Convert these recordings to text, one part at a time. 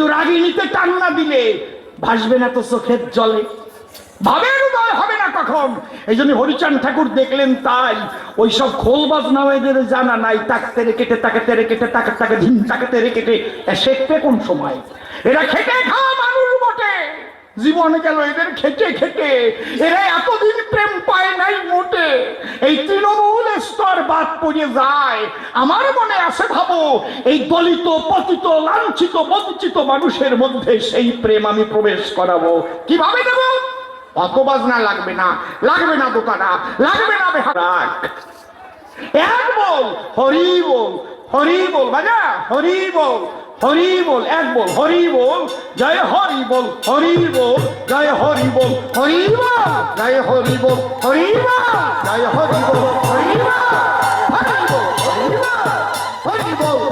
কিন্তু রাগিনীতে টান না দিলে ভাসবে না তো চোখের জলে। ভাবের উদয় হবে না কখন? এই জন্য হরিচাঁদ ঠাকুর দেখলেন তাই। ওইসব খোলবাজ নামেদের জানা নাই। তাক তেরে কেটে তাকে তেরে কেটে তাকে তাকে ঝিম তাকে তেরে কেটে এ শেখবে কোন সময়? এরা খেটে খাওয়া মানুষ বটে। জীবনে গেল এদের খেটে খেটে। এরা এতদিন প্রেম পায় নাই মোটে। বাদ পড়ে যায় আমার মনে আছে ভাবো এই দলিত পতিত লাঞ্ছিত বঞ্চিত মানুষের মধ্যে সেই প্রেম আমি প্রবেশ করাবো কীভাবে দেব অত বাজনা লাগবে না লাগবে না দোকানা লাগবে না বেহারাক এক বল হরি বল হরি বল বাজা হরি বল হরি বল এক বল হরি বল জয় হরি বল হরি বল জয় হরি বল হরি বল জয় হরি বল হরি বল জয় হরি বল হরি বল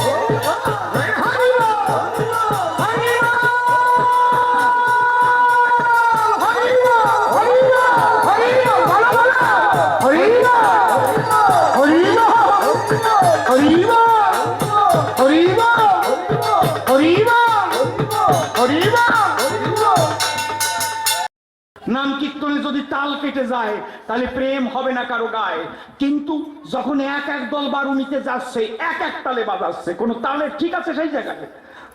নাম কীর্তনে যদি তাল কেটে যায়, তাহলে প্রেম হবে না কারও গায়ে। কিন্তু যখন এক এক দল বারুনিতে যাচ্ছে, এক এক তালে বাজাচ্ছে, কোন তালের ঠিক আছে সেই জায়গায়?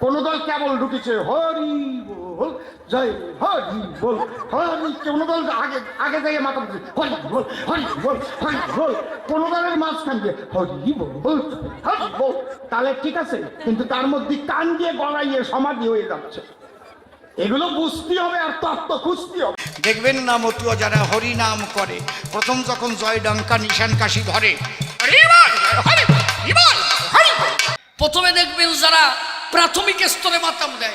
কোন দল কেবল ঢুকেছে, হরি বল, জয় হরি বল, হরি কোন দল আগে আগে যাই মাথা হরি বল হরি বল হরি বল। কোন দলের মাঝখান দিয়ে, হরি বল হরি বল। তাহলে ঠিক আছে, কিন্তু তার মধ্যে কান দিয়ে গলাইয়ে সমাধি হয়ে যাচ্ছে। এগুলো বুঝতে হবে আর তত্ত্ব খুঁজতে হবে। দেখবেন না মতুয়া যারা হরি নাম করে। প্রথম যখন জয় ডঙ্কা নিশান কাশি ধরে। প্রথমে দেখবেন যারা প্রাথমিক স্তরে মাতাম দেয়,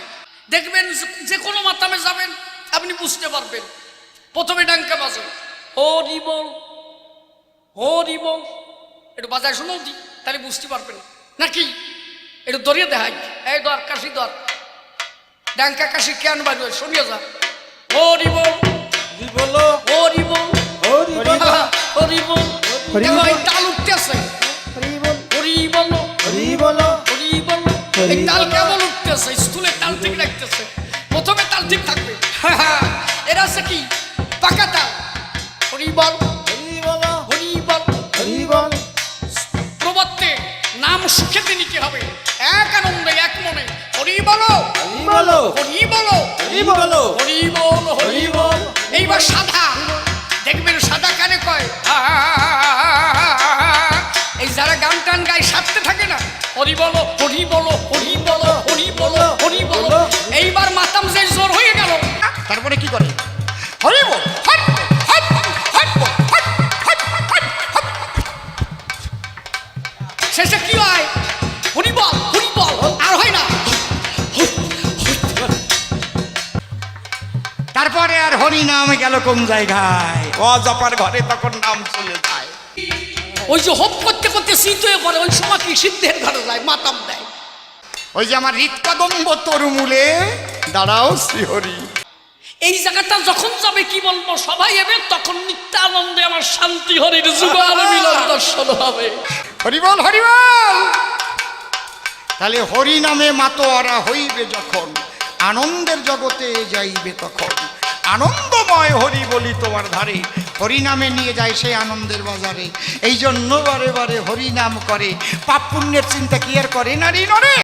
দেখবেন যে- কোনো মাতামে যাবেন, আপনি বুঝতে পারবেন। প্রথমে ডাঙ্কা বাজে, হরি বল হরি বল। একটু বাজায় শুনো দি, তাহলে বুঝতে পারবেন। নাকি? একটু দরিয়ে দেখাই। এই দর কাশি দর ডাঙ্কা কাশি কেন বাজবে শুনিয়ে যা। হরি বল। বলো হরি বল হরি বলো হরি বল হরি দেখো, এই বল। তাল উঠতেছে হরি বল হরি বল হরি বলো হরি বল হরি এই তাল বল। কেমন উঠতেছে স্কুলে তাল ঠিক রাখতেছে প্রথমে তাল ঠিক থাকবে এরা আছে কি পাকা তাল হরি বল হরি বলো হরি বল হরি বল প্রবর্তে নাম সুখেতে নিতে হবে এক আনন্দে এক মনে হরি বলো হরি বলো হরি বলো হরি বলো হরি বল হরি বল। এইবার সাদা। দেখবেন সাদা কানে কয় এই যারা গান টান গায় সাথে থাকে না। হরি বলো হরি বলো হরি বলো। আর হরি নাম গেল কোন জায়গায়? অজপার ঘরে তখন নাম চলে যায়। ওই যে হোপ করতে করতে শীত হয়ে পড়ে ওই সময় কি সিদ্ধের ঘরে যায় মাতাম দেয়। ওই যে আমার হৃৎকদম্ব তরুমূলে দাঁড়াও শ্রীহরি। এই জায়গাটা যখন যাবে কি বলব সবাই এবে তখন নিত্যানন্দে আমার শান্তি হরির যুগাল মিলন দর্শন হবে। হরিবল হরিবল তাহলে হরি নামে মাতোয়ারা হইবে যখন আনন্দের জগতে যাইবে তখন। আনন্দময় হরি বলি তোমার ধারে। হরিনামে নিয়ে যায় সেই আনন্দের বাজারে। এই জন্য বারে বারে হরিনাম করে। পাপ পুণ্যের চিন্তা কি আর করে নারী নরে?